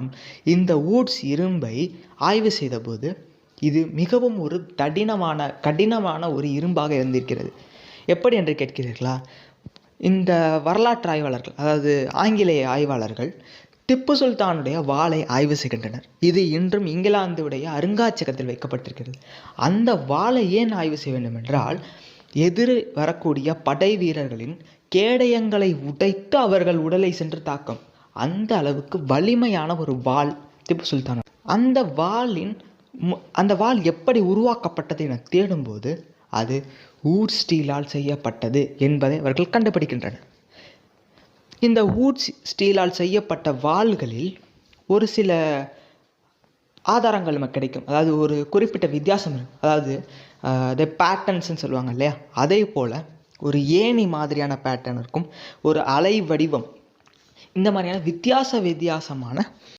விஞ்ஞானம் இந்த ஊட்ஸ் இரும்பை ஆய்வு செய்தபோது இது மிகவும் ஒரு தடினமான கடினமான ஒரு இரும்பாக இருந்திருக்கிறது. எப்படி என்று கேட்கிறீர்களா? இந்த வரலாற்று ஆய்வாளர்கள் அதாவது ஆங்கிலேய ஆய்வாளர்கள் திப்பு சுல்தானுடைய வாளை ஆய்வு செய்கின்றனர். இது இன்றும் இங்கிலாந்துடைய அருங்காட்சியகத்தில் வைக்கப்பட்டிருக்கிறது. அந்த வாளை ஏன் ஆய்வு செய்ய வேண்டும் என்றால் எதிர் வரக்கூடிய படை வீரர்களின் கேடயங்களை உடைத்து அவர்கள் உடலை சென்று தாக்கும். அந்த அளவுக்கு வலிமையான ஒரு வாள் திப்பு சுல்தான். அந்த வாளின் அந்த வாள் எப்படி உருவாக்கப்பட்டது என தேடும்போது அது ஊர் ஸ்டீலால் செய்யப்பட்டது என்பதை அவர்கள் கண்டுபிடிக்கின்றனர். இந்த ஊர் ஸ்டீலால் செய்யப்பட்ட வாள்களில் ஒரு சில ஆதாரங்கள் நமக்கு கிடைக்கும். அதாவது ஒரு குறிப்பிட்ட வித்தியாசம் இருக்கும் அதாவது த பேட்டர்ன்ஸ்னு சொல்லுவாங்க இல்லையா? அதே போல் ஒரு ஏணி மாதிரியான பேட்டர்ன் இருக்கும். ஒரு அலை வடிவம் இந்த மாதிரியான வித்தியாச வித்தியாசமான